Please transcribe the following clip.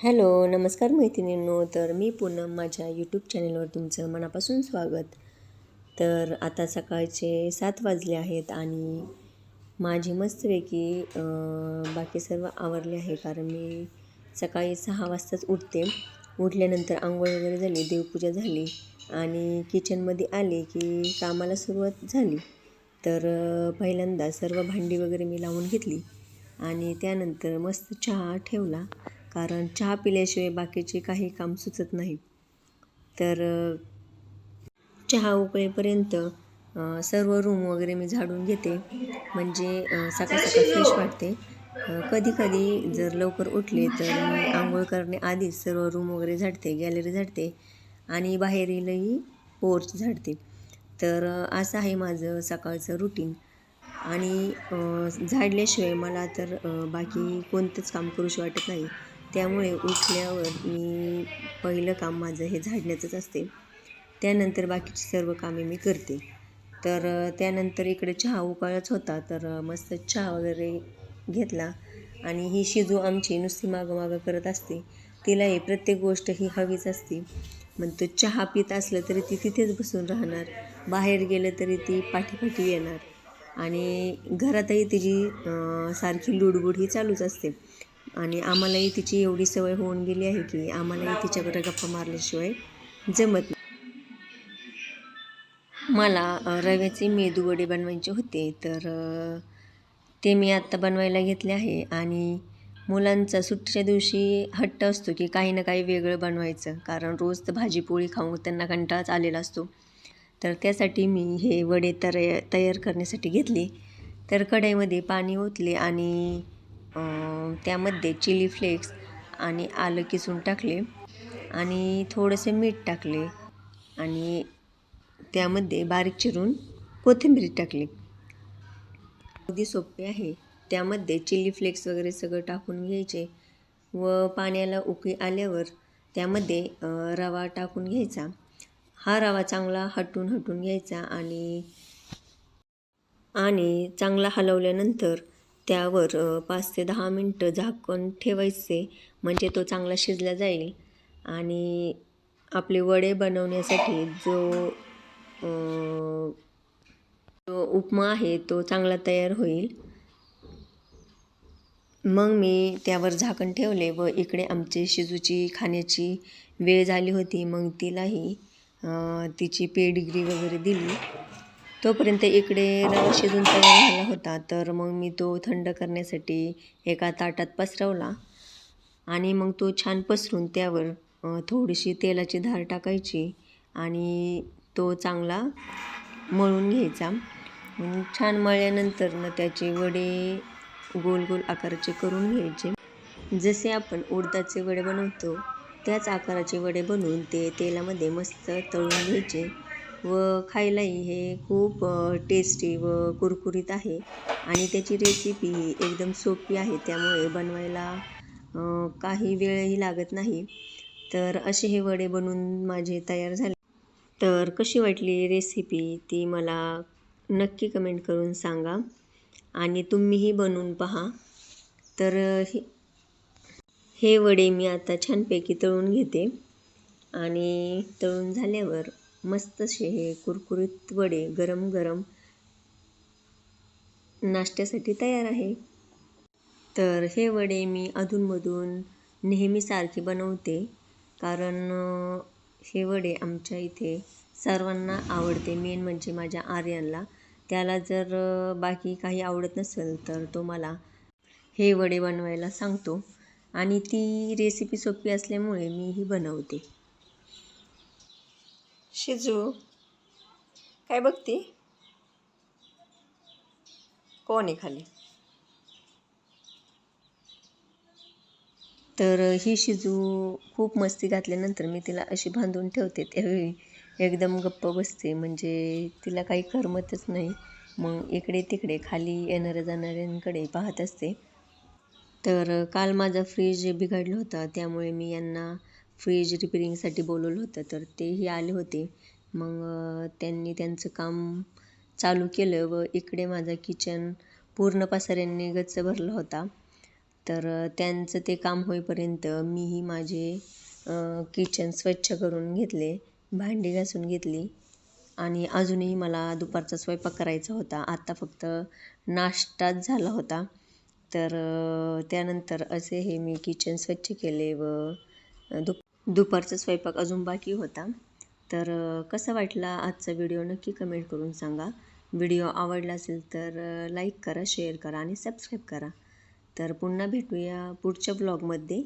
Hello नमस्कार मैत्रिणींनो. तर मी पूनम माझ्या यूट्यूब चॅनलवर तुमचं मनापासून स्वागत. तर आता सकाळचे सात वाजले आहेत आणि माझी मस्तपैकी बाकी सर्व आवरले आहे कारण मी सकाळी सहा वाजताच उठते. उठल्यानंतर आंघोळ वगैरे झाली देवपूजा झाली आणि किचनमध्ये आले की कामाला सुरुवात झाली. तर पहिल्यांदा सर्व भांडी वगैरे मी लावून घेतली आणि त्यानंतर मस्त चहा ठेवला. कारण चहा पिल्याशिवाय बाकीचे काही काम सुचत नाही. तर चहा उकळेपर्यंत सर्व रूम वगैरे मी झाडून घेते. म्हणजे सकाळ सकाळ फ्रेश वाटते. कधी कधी जर लवकर उठले तर मी आंघोळ करण्याआधीच सर्व रूम वगैरे झाडते गॅलरी झाडते आणि बाहेरीलही पोर्च झाडते. तर असं आहे माझं सकाळचं रुटीन. आणि झाडल्याशिवाय मला तर बाकी कोणतंच काम करूशी वाटत नाही. त्यामुळे उठल्यावर मी पहिलं काम माझं हे झाडण्याचंच असते. त्यानंतर बाकीची सर्व कामे मी करते. तर त्यानंतर इकडे चहा उकाळच होता तर मस्त चहा वगैरे घेतला. आणि ही शिजू आमची नुसती मागं करत असते. तिलाही प्रत्येक गोष्ट ही हवीच असते. मग तो चहा पित असलं तरी ती तिथेच बसून राहणार. बाहेर गेलं तरी ती पाठीपाठी येणार. आणि घरातही तिची सारखी लुडबुड ही चालूच असते. आणि आम्हालाही तिची एवढी सवय होऊन गेली आहे की आम्हालाही तिच्याकडे गप्पा मारल्याशिवाय जमत नाही. मला रव्याचे रव्याचे मेदूवडे बनवायचे होते तर ते मी आत्ता बनवायला घेतले आहे आणि मुलांचा सुट्टीच्या दिवशी हट्ट असतो की काही ना काही वेगळं बनवायचं कारण रोज तर भाजीपोळी खाऊन त्यांना कंटाळाच आलेला असतो. तर त्यासाठी मी हे वडे तर तयार करण्यासाठी घेतले. तर कढईमध्ये पाणी ओतले आणि त्यामध्ये चिली फ्लेक्स आणि आलं किसून टाकले आणि थोडंसं मीठ टाकले आणि त्यामध्ये बारीक चिरून कोथिंबीर टाकली. अगदी सोपे आहे. त्यामध्ये चिली फ्लेक्स वगैरे सगळं टाकून घ्यायचे व पाण्याला उकळी आल्यावर त्यामध्ये रवा टाकून घ्यायचा. हा रवा चांगला हटून हटून घ्यायचा आणि आणि चांगला हलवल्यानंतर त्यावर पाच ते दहा मिनटं झाकण ठेवायचे म्हणजे तो चांगला शिजला जाईल. आणि आपले वडे बनवण्यासाठी जो जो उपमा आहे तो चांगला तयार होईल. मग मी त्यावर झाकण ठेवले व इकडे आमची शिजूची खाण्याची वेळ झाली होती मग तिलाही तिची पेडिग्री वगैरे दिली. तोपर्यंत इकडे रवा शिजून तयार झाला होता. तर मग मी तो थंड करण्यासाठी एका ताटात पसरवला आणि मग तो छान पसरून त्यावर थोडीशी तेलाची धार टाकायची आणि तो चांगला मळून घ्यायचा. छान मळल्यानंतर न त्याचे वडे गोल गोल आकाराचे करून घ्यायचे. जसे आपण उडदाचे वडे बनवतो त्याच आकाराचे वडे बनवून ते तेलामध्ये मस्त तळून घ्यायचे. व खायलाही हे खूप टेस्टी व कुरकुरीत आहे. आणि त्याची रेसिपी ही एकदम सोपी आहे. त्यामुळे बनवायला काही वेळही लागत नाही. तर असे हे वडे बनवून माझे तयार झाले. तर कशी वाटली रेसिपी ती मला नक्की कमेंट करून सांगा. आणि तुम्हीही बनवून पहा. तर हे हे वडे मी आता छानपैकी तळून घेते. आणि तळून झाल्यावर मस्तसे हे कुरकुरीत वडे गरम गरम नाश्त्यासाठी तयार आहे. तर हे वडे मी अधूनमधून नेहमीसारखे बनवते कारण हे वडे आमच्या इथे सर्वांना आवडते. मेन म्हणजे माझ्या आर्यनला त्याला जर बाकी काही आवडत नसेल तर तो मला हे वडे बनवायला सांगतो. आणि ती रेसिपी सोपी असल्यामुळे मी ही बनवते. शिजू. काय बघते? कोण आहे खाली? तर ही शिजू खूप मस्ती घातल्यानंतर मी तिला अशी बांधून ठेवते. त्यावेळी एकदम गप्प बसते. म्हणजे तिला काही करमतच नाही. मग इकडे तिकडे खाली येणाऱ्या जाणाऱ्यांकडे पाहत असते. तर काल माझा फ्रीज बिघडला होता. त्यामुळे मी यांना फ्रीज रिपेरिंगसाठी बोलवलं होतं तर तेही आले होते. मग त्यांनी त्यांचं काम चालू केलं व इकडे माझा किचन पूर्ण पसाऱ्यांनी गच्च भरला होता. तर त्यांचं ते काम होईपर्यंत मीही माझे किचन स्वच्छ करून घेतले भांडी घासून घेतली आणि अजूनही मला दुपारचा स्वयंपाक करायचा होता. आत्ता फक्त नाश्ताच झाला होता. तर त्यानंतर असे हे मी किचन स्वच्छ केले व दुप दुपारचा स्वयंपाक अजून बाकी होता. तर कसा वाटला आजचा व्हिडिओ? नक्की कमेंट करून सांगा. व्हिडिओ आवडला असेल तर लाईक करा शेअर करा आणि सबस्क्राईब करा. तर पुन्हा भेटूया पुढच्या ब्लॉगमध्ये